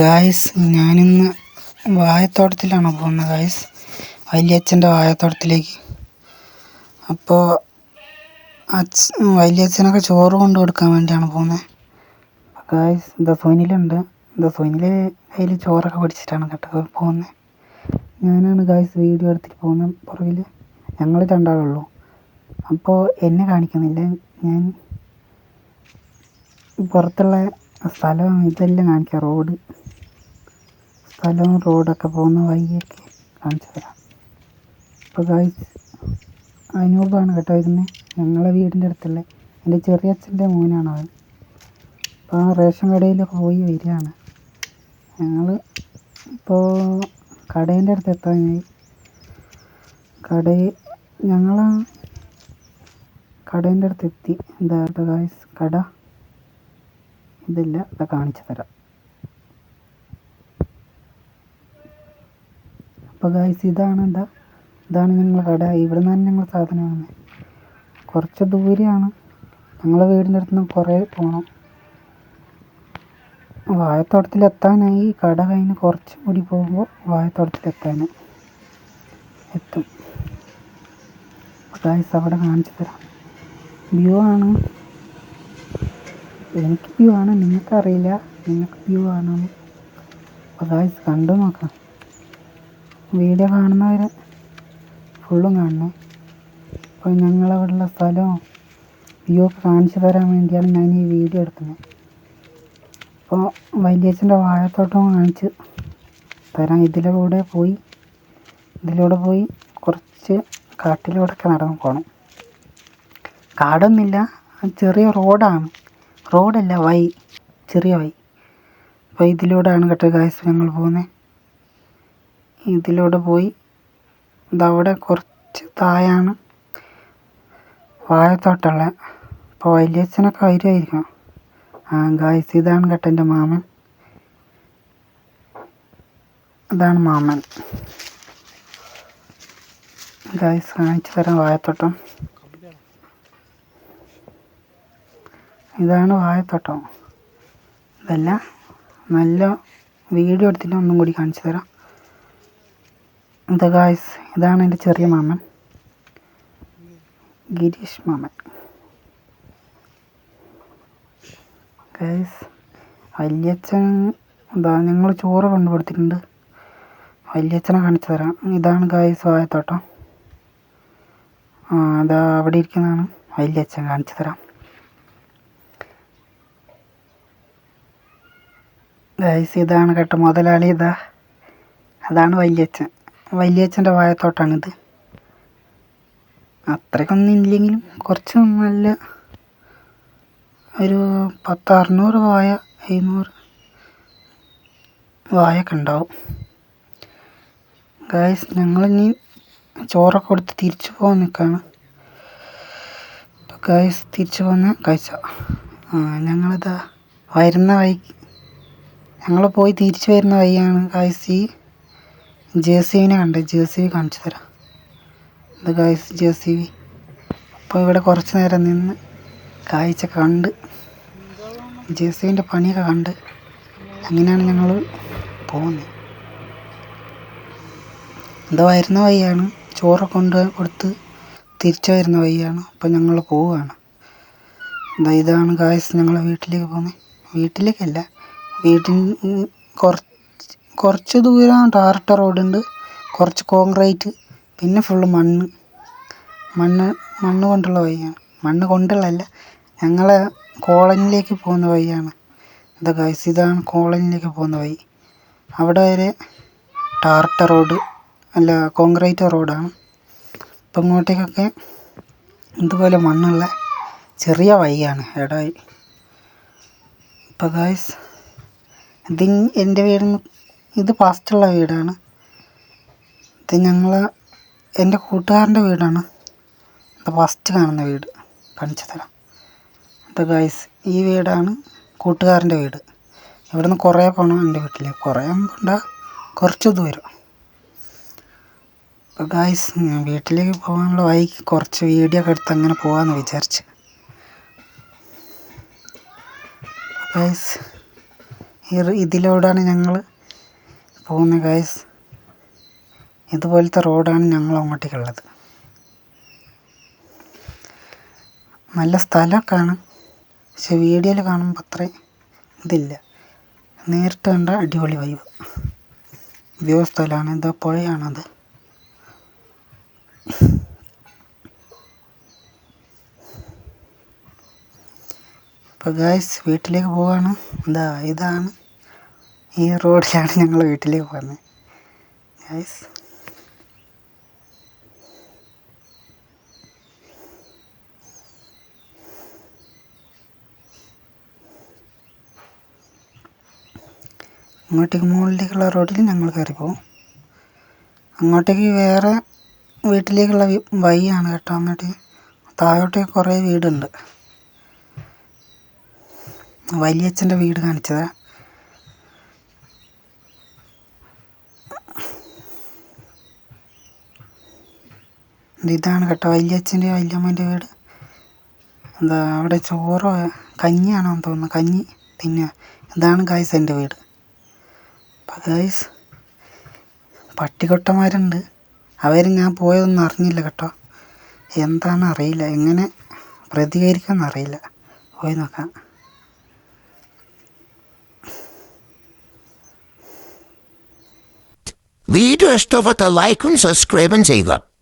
Guys ഞാനിന്ന് വാഴത്തോട്ടത്തിലാണ് പോകുന്നത് guys വലിയച്ഛന്റെ വാഴത്തോട്ടത്തിലേക്ക് അപ്പോൾ അച്ഛ വലിയച്ഛനൊക്കെ ചോറ് കൊണ്ട് കൊടുക്കാൻ വേണ്ടിയാണ് പോകുന്നത്. ഗായ്സ് എന്താ സോനിലുണ്ട്? എന്താ സോനിൽ കയ്യിൽ ചോറൊക്കെ പിടിച്ചിട്ടാണ് കേട്ടോ പോകുന്നത്. ഞാനാണ് ഗായ്സ് വീഡിയോ എടുത്തിട്ട് പോകുന്നത് പുറകിൽ ഞങ്ങൾ രണ്ടാളുള്ളൂ. അപ്പോൾ എന്നെ കാണിക്കുന്നില്ല. ഞാൻ പുറത്തുള്ള സ്ഥലം ഇതെല്ലാം കാണിക്കാം റോഡ്. സ്ഥലവും റോഡൊക്കെ പോകുന്ന വഴിയൊക്കെ കാണിച്ചു തരാം. അപ്പോൾ ഗായ്സ് അനൂപാണ് കേട്ടോ ഇരുന്ന് ഞങ്ങളെ വീടിന്റെ അടുത്തുള്ള. എന്റെ ചെറിയ അച്ഛന്റെ മോനാണ് അവൻ. അപ്പോൾ ആ റേഷൻ കടയിലൊക്കെ പോയി വരികയാണ്. ഞങ്ങൾ ഇപ്പോൾ കടേന്റെ അടുത്ത് എത്താനായി കടയിൽ ഞങ്ങൾ കടേന്റെ അടുത്ത് എത്തി. എന്താ ഗായ്സ് കട? ഇതില്ല അത് കാണിച്ചു തരാം. അപ്പോൾ ഗായ്സ് ഇതാണ് എന്താ? ഇതാണ് ഞങ്ങൾ കട. ഇവിടെ നിന്നാണ് ഞങ്ങൾ സാധനം വാങ്ങുന്നത് കുറച്ച് ദൂരെയാണ്. ഞങ്ങളെ വീടിന്റെ അടുത്ത് നിന്ന് കുറേ പോകണം വാഴത്തോട്ടത്തിലെത്താനായി കട കഴിഞ്ഞ് കുറച്ചും കൂടി പോകുമ്പോൾ വാഴത്തോട്ടത്തിലെത്താൻ എത്തും. ഗായ്സ് അവിടെ കാണിച്ചു തരാം. വ്യൂ ആണ്. എനിക്ക് വ്യൂ ആണ്. നിങ്ങൾക്കറിയില്ല. നിങ്ങൾക്ക് വ്യൂ ആണ്? അപ്പോൾ ഗായ്സ് കണ്ടു നോക്കാം. വീഡിയോ കാണുന്നവർ ഫുള്ളും കാണണം. അപ്പോൾ ഞങ്ങളവിടെയുള്ള സ്ഥലവും വ്യൂ ഒക്കെ കാണിച്ചു തരാൻ വേണ്ടിയാണ് ഞാൻ ഈ വീഡിയോ എടുക്കുന്നത് അപ്പോൾ വലിയച്ഛന്റെ വാഴത്തോട്ടം കാണിച്ച് തരാം. ഇതിലൂടെ പോയി ഇതിലൂടെ പോയി കുറച്ച് കാട്ടിലൂടെയൊക്കെ നടന്നു പോകണം കാടൊന്നുമില്ല ചെറിയ റോഡാണ്. റോഡല്ല വൈ ചെറിയ വഴി. അപ്പോൾ ഇതിലൂടെയാണ് കേട്ടോ ഗായസ് ഞങ്ങൾ പോകുന്നത്. ഇതിലൂടെ പോയി. ഇതവിടെ കുറച്ച് താഴെയാണ്. വാഴത്തോട്ടമുള്ളത് അപ്പോൾ വലിയച്ഛനൊക്കെ വരുമായിരിക്കും ആ ഗായ്സ് ഇതാണ് കേട്ടോ എന്റെ മാമൻ. ഇതാണ് മാമൻ. ഗായ്സ് കാണിച്ചു തരാം വാഴത്തോട്ടം. ഇതാണ് വാഴത്തോട്ടം. ഇതല്ല നല്ല വീഡിയോ എടുത്തിട്ട് ഒന്നും കൂടി കാണിച്ചു തരാം. ഇത് ഗായ്സ് ഇതാണ് എന്റെ ചെറിയ മാമൻ. ഗിരീഷ് മാമൻ. ഗായ്സ് വല്യച്ഛൻ എന്താ ഞങ്ങൾ ചോറ് കൊണ്ടുകൊടുത്തിട്ടുണ്ട്. വല്യച്ഛനെ കാണിച്ചു തരാം. ഇതാണ് ഗായ്സ് വായത്തോട്ടം അതാ അവിടെ ഇരിക്കുന്നതാണ്. വല്യച്ഛൻ കാണിച്ചു തരാം. ഗായ്സ് ഇതാണ് കേട്ടോ മുതലാളി ഇതാ. അതാണ് വല്യച്ഛൻ. വല്യച്ഛന്റെ വാഴത്തോട്ടാണിത് അത്രയ്ക്കൊന്നും ഇല്ലെങ്കിലും കുറച്ച് നല്ല ഒരു പത്ത് അറുന്നൂറ് വായ എഴുന്നൂറ് വായൊക്കെ ഉണ്ടാവും. ഗായസ് ഞങ്ങളിനി ചോറൊക്കെ കൊടുത്ത് തിരിച്ചു പോകാൻ നിൽക്കുകയാണ്. ഗായസ് തിരിച്ചു പോകുന്ന കാഴ്ച ആ ഞങ്ങളിതാ വരുന്ന വഴി ഞങ്ങൾ പോയി തിരിച്ചു വരുന്ന വഴിയാണ് ഗായ്സ് ഈ ജെ സി വിനെ കണ്ട് ജെ സി വി കാണിച്ചു തരാം. ഇത് ഗായ്സ് ജെ സി വി അപ്പോൾ ഇവിടെ കുറച്ച് നേരം നിന്ന് കാഴ്ച കണ്ട് ജെ സി വിന്റെ പണിയൊക്കെ കണ്ട് അങ്ങനെയാണ് ഞങ്ങൾ പോകുന്നത് എന്താ വരുന്ന വഴിയാണ്. ചോറൊക്കെ കൊണ്ട് കൊടുത്ത് തിരിച്ചു വരുന്ന വഴിയാണ് അപ്പം ഞങ്ങൾ പോവുകയാണ്. ഇതാണ് ഗായ്സ് ഞങ്ങളെ വീട്ടിലേക്ക് പോകുന്നത് വീട്ടിലേക്കല്ല വീട്ടിൽ കുറച്ച് കുറച്ച് ദൂരം ടാറിട്ട റോഡുണ്ട്. കുറച്ച് കോൺക്രീറ്റ് പിന്നെ ഫുള്ള് മണ്ണ്. മണ്ണ് മണ്ണ് കൊണ്ടുള്ള വഴിയാണ്. മണ്ണ് കൊണ്ടുള്ളതല്ല ഞങ്ങളെ കോളനിയിലേക്ക് പോകുന്ന വഴിയാണ്. ഇതാ ഗൈസ് ഇതാണ് കോളനിയിലേക്ക് പോകുന്ന വഴി. അവിടെ വരെ ടാറിട്ട റോഡ് അല്ല കോൺക്രീറ്റ് റോഡാണ് ഇപ്പം ഇങ്ങോട്ടേക്കൊക്കെ ഇതുപോലെ മണ്ണുള്ള ചെറിയ വഴിയാണ് ഇടവഴി ഇപ്പം ഗായ്സ് ഇത് എന്റെ വീടിന് ഇത് പാസ്റ്റുള്ള വീടാണ്. ഇത് ഞങ്ങൾ എന്റെ കൂട്ടുകാരന്റെ വീടാണ്. ഇത് ഫസ്റ്റ് കാണുന്ന വീട് കാണിച്ചു തരാം അത് ഗൈസ് ഈ വീടാണ് കൂട്ടുകാരന്റെ വീട്. ഇവിടെ നിന്ന് കുറേ പോകണം എന്റെ വീട്ടിൽ കുറേ പോണ്ട കുറച്ച് ദൂരം അപ്പോൾ ഗായ്സ് വീട്ടിലേക്ക് പോകാനുള്ള വൈകി കുറച്ച് വീഡിയോ ഒക്കെ എടുത്ത് അങ്ങനെ പോകാമെന്ന് വിചാരിച്ച്. ഗൈസ് ഇതിലൂടെയാണ് ഞങ്ങൾ പോകുന്നത് ഗായ്സ് ഇതുപോലത്തെ റോഡാണ് ഞങ്ങൾ അങ്ങോട്ടേക്കുള്ളത്. നല്ല സ്ഥലമൊക്കെയാണ്. പക്ഷെ വീഡിയോയിൽ കാണുമ്പോൾ അത്രയും ഇതില്ല. നേരിട്ട് കണ്ട അടിപൊളി വൈബ് വ്യൂ സ്ഥലമാണ് ഇതോ പുഴയാണത്. അപ്പോൾ ഗായ്സ് വീട്ടിലേക്ക് പോവാണ്. എന്താ ഇതാണ് ഈ റോഡിലാണ് ഞങ്ങൾ വീട്ടിലേക്ക് പോകുന്നത് ഗൈസ് അങ്ങോട്ടേക്ക് മുകളിലേക്കുള്ള റോഡിൽ ഞങ്ങൾ കയറി പോകും അങ്ങോട്ടേക്ക് വേറെ വീട്ടിലേക്കുള്ള വഴിയാണ് കേട്ടോ അങ്ങോട്ട്. താഴോട്ടേക്ക് കുറേ വീടുണ്ട്. വലിയച്ഛന്റെ വീട് കാണിച്ചതാ. ഇതാണ് കേട്ടോ വലിയച്ഛന്റെ വല്യമ്മേന്റെ വീട്. എന്താ അവിടെ ചോറോ കഞ്ഞിയാണോ തോന്നുന്നു. കഞ്ഞി പിന്നെ ഇതാണ് ഗായ്സ് എന്റെ വീട്. അപ്പം ഗായ്സ് പട്ടികൊട്ടന്മാരുണ്ട് അവർ ഞാൻ പോയതൊന്നും അറിഞ്ഞില്ല കേട്ടോ. എന്താണെന്ന് അറിയില്ല. എങ്ങനെ പ്രതികരിക്കുമെന്ന് അറിയില്ല. പോയി നോക്കാം. വീഡിയോ ഇഷ്ടപ്പെട്ട ലൈക്കും സബ്സ്ക്രൈബും ചെയ്യുക